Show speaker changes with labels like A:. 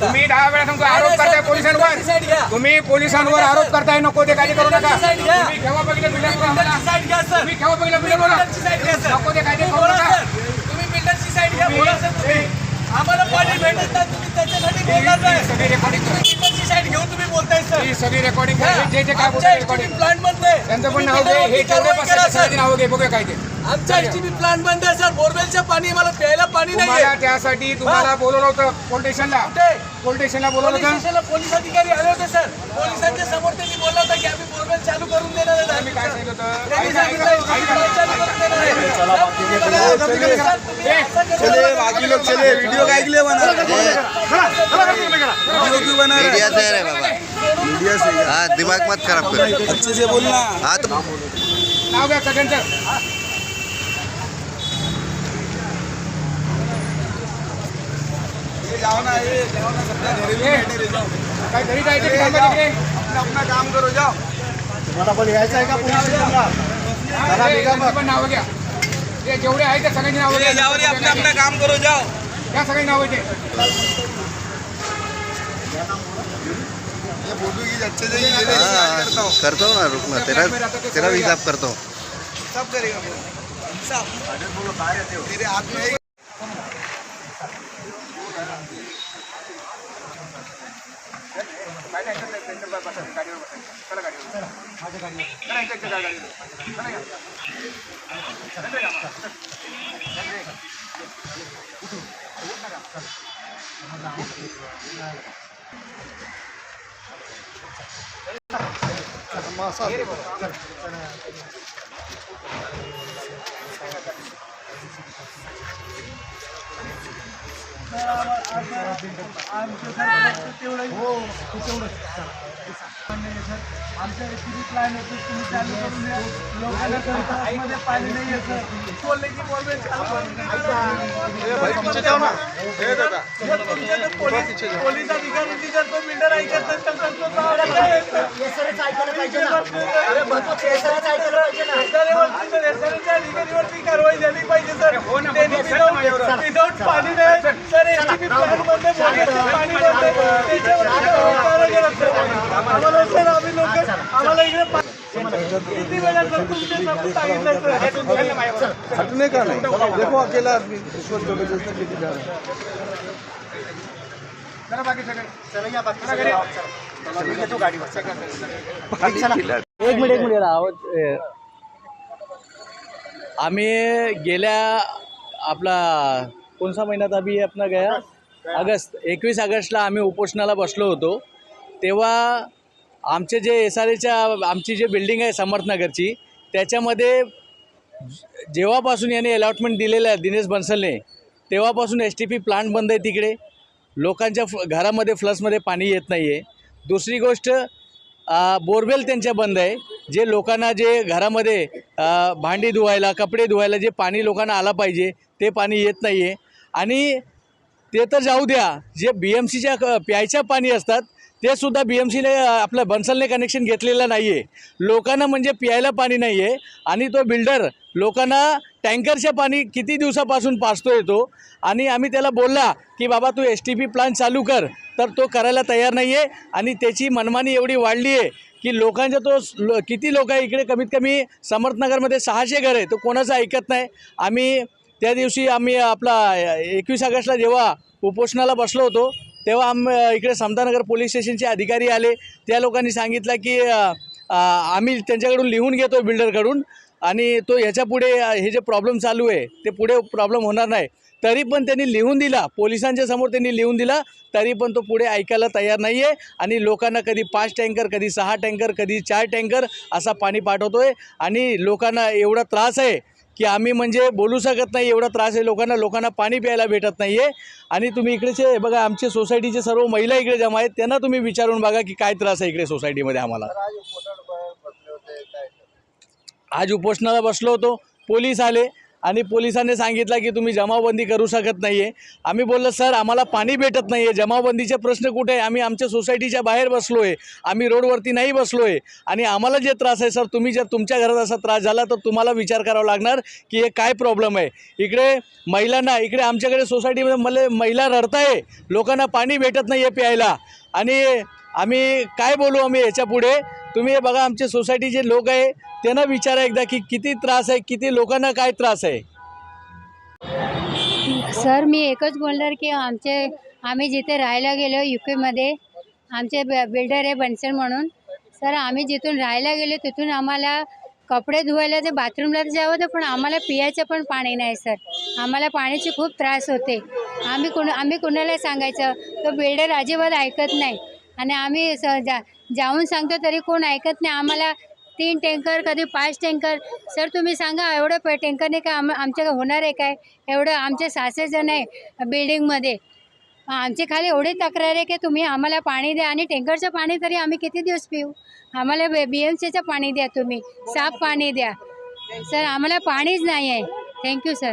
A: तुम्ही
B: दहा वेळा सांगतो आरोप करताय. पोलिसांवर. तुम्ही पोलिसांवर आरोप करताय नको ते कायदे करू नका. तुम्ही केव्हा बघितलं तुम्ही केव्हा बघितलं ते कायदे करू
A: तुम्ही बिल्डरची साईड घ्या आम्हाला पाणी भेटत नाही तुम्ही त्याच्यासाठी बोलणार नाही
B: सगळी रेकॉर्डिंग
A: तुम्ही बिल्डरची साईड घेऊन तुम्ही बोलताय सर
B: ही सगळी रेकॉर्डिंग जे जे काय
A: प्लांट बंद आहे
B: त्यांचं पण नाव घे हे
A: सर.
B: नाव घे बघूया काय ते.
A: आमच्या एसटीपी प्लांट बंद आहे सर बोरवेलचं पाणी मला प्यायला पाणी नाही
B: तुम्हाला त्यासाठी तुम्हाला बोलवलं होतं पोलीस स्टेशनला?
A: कुठे?
B: पोलीस स्टेशनला बोलवलं
A: पोलीस
B: होतं?
A: स्टेशनला पोलीस अधिकारी आले होते सर. पोलिसांच्या समोर त्यांनी बोलला होता की आम्ही बोरवेल चालू करून देणार आहे.
B: मी काय सांगितलं होतं?
A: त्यांनी सांगितलं
B: ऐका,
A: आम्ही
B: ऐका.
A: बोरवेल चालू करून देणार आहे. सर, तुम्ही असं करू.
C: चले
A: नका.
C: बाकी लोग चले. वीडियो काय के बना रहे वीडियो क्यों बना रहे
D: मीडिया बाबा? हाँ। दिमाग मत खराब कर।
C: अच्छे से बोलना।
D: हाँ तो
B: नाव घ्या सगळ्यांचं
C: ये जाओ ना ये जाओ ना सबका घरे रह जाओ
B: काय घरी जायचं की
C: ये जाओ,
B: तिकडे?
C: अपना अपना काम करो जाओ।
B: हा, हे, यांची पण नावं घ्या. ते जेवढे आहेत ते सगळ्यांची नावं
C: ये जाओ रे अपना अपना काम करो जाओ.
B: घ्या. सगळी नावं ते
C: करता हूँ
D: करता हूँ ना रुक मैं तेरा तेरा भी हिसाब करता हूँ
C: सब करेगा तेरे हाथ में है
A: आमच्या एसटीपी प्लॅन येतो तुम्ही चालू करून द्या लोकांना कळतं आतमध्ये पाणी नाही येतं बोलले की बोलवे चालू करून देणार. जर तुमच्या जर पोलीस पोलीस अधिकाऱ्यांनी जर तो बिल्डर ऐकत नसेल तर तो आम्हाला काय येतं? एसआरवरती तर एसआरच्या अधिकारीवरती कारवाई झाली पाहिजे सर. त्यांनी विदाऊट विदाऊट पाणी नाही. सर एसटीपी प्लॅनमध्ये बोलण्याचं पाणी नव्हतं त्याच्यावरती कारवाई करा सर. आम्हाला सर आम्ही लोक आम्हाला इकडे पा- किती वेळा सर तुमच्यासमोर सांगितलं सर?
C: हटने का नहीं? देखो अकेला आदमी रिश्वत जबरदस्ती लेके जा रहा है
B: चला बाकी सगळे.
A: एक मिनिट एक मिनिट आवाज आम्ही गेल्या आपला कोणसा महिन्यात अभी अपना गया? ऑगस्ट. एकवीस ऑगस्टला आम्ही उपोषणाला बसलो होतो. तेव्हा आमचे जे एस आर एच्या आमची जे बिल्डिंग आहे समर्थनगरची त्याच्यामध्ये जेव्हापासून याने अलॉटमेंट दिलेलं आहे दिनेश बन्सलने तेव्हापासून एस टी पी प्लांट बंद आहे तिकडे. लोकांच्या फ घरामध्ये फ्लसमध्ये पाणी येत नाही आहे दुसरी गोष्ट बोरवेल त्यांच्या बंद आहे. जे लोकांना जे घरामध्ये भांडी धुवायला कपडे धुवायला जे पाणी लोकांना आला पाहिजे ते पाणी येत नाही आहे आणि ते तर जाऊ द्या जे बी एम सीच्या प्यायच्या पाणी असतात ते सुद्धा बी एम सीने आपलं बन्सलने कनेक्शन घेतलेलं नाही आहे लोकांना म्हणजे प्यायला पाणी नाही आहे आणि तो बिल्डर लोकांना टँकरचे पाणी किती दिवसापासून पाचतो येतो? आणि आम्ही त्याला बोलला की बाबा तू एस टी पी प्लांट चालू कर. तर तो करायला तयार नाही आहे आणि त्याची मनमानी एवढी वाढली आहे की लोकांच्या तो लो किती लोक आहे? इकडे कमीत कमी समर्थनगरमध्ये सहाशे घर आहे. तो कोणाचं ऐकत नाही. आम्ही त्या दिवशी आम्ही आपला एकवीस ऑगस्टला जेव्हा उपोषणाला बसलो होतो तेव्हा आम इकडे समतानगर पोलीस स्टेशनचे अधिकारी आले. त्या लोकांनी सांगितलं की आम्ही त्यांच्याकडून लिहून घेतो बिल्डरकडून आणि तो ह्याच्या पुढे हे जे प्रॉब्लेम चालू आहे ते पुढे प्रॉब्लेम होणार नाही. तरी पण त्यांनी लिहून दिला पोलिसांच्या समोर त्यांनी लिहून दिला तरी पण तो पुढे ऐकायला तयार नाही आहे आणि लोकांना कधी पाच टँकर कधी सहा टँकर कधी चार टँकर असा पाणी पाठवतो आहे आणि लोकांना एवढा त्रास आहे की आम्ही म्हणजे बोलू शकत नाही एवढा त्रास आहे लोकांना लोकांना पाणी प्यायला भेटत नाही आहे आणि तुम्ही इकडेचे बघा आमचे सोसायटीचे सर्व महिला इकडे जमा आहेत त्यांना तुम्ही विचारून बघा की काय त्रास आहे इकडे सोसायटीमध्ये आम्हाला. आज उपोषणाला बसलो होतो. पोलीस आले आणि पोलिसांनी सांगितलं की तुम्ही जमावबंदी करू शकत नाही आहे आम्ही बोललो सर आम्हाला पाणी भेटत नाही आहे जमावबंदीचे प्रश्न कुठे आहे? आम्ही आमच्या सोसायटीच्या बाहेर बसलो आहे आम्ही रोडवरती नाही बसलो आहे आणि आम्हाला जे त्रास आहे सर तुम्ही जर तुमच्या घरात असा त्रास झाला तर तुम्हाला विचार करावा लागणार की हे काय प्रॉब्लेम आहे? इकडे महिलांना इकडे आमच्याकडे सोसायटीमध्ये मला महिला रडताय. लोकांना पाणी भेटत नाही आहे प्यायला. आणि आम्ही काय बोलू आम्ही याच्यापुढे? तुम्ही हे बघा आमचे सोसायटीचे लोक आहे त्यांना विचारा एकदा की किती त्रास आहे किती लोकांना काय त्रास आहे?
E: सर मी एकच बोलणार की आमचे आम्ही जिथे राहायला गेलो यू केमध्ये आमचे ब बिल्डर आहे बनसर म्हणून. सर आम्ही जिथून राहायला गेलो तिथून आम्हाला कपडे धुवायला ते बाथरूमला तर जावं होतं पण आम्हाला पियाचं पण पाणी नाही सर. आम्हाला पाण्याची खूप त्रास होते. आम्ही कोण आम्ही कोणाला सांगायचं? तो बिल्डर अजिबात ऐकत नाही. आणि आम्ही स जा जाऊन सांगतो तरी कोण ऐकत नाही. आम्हाला तीन टँकर कधी पाच टँकर. सर तुम्ही सांगा एवढं प टँकरने का आम आमच्या होणार आहे काय? एवढं आमचे सहाशे जण आहे बिल्डिंगमध्ये. आमची खाली एवढी तक्रार आहे की तुम्ही आम्हाला पाणी द्या आणि टँकरचं पाणी तरी आम्ही किती दिवस पिऊ? आम्हाला बी एम सीचं पाणी द्या तुम्ही. साफ पाणी द्या. सर आम्हाला पाणीच नाही आहे. Thank you sir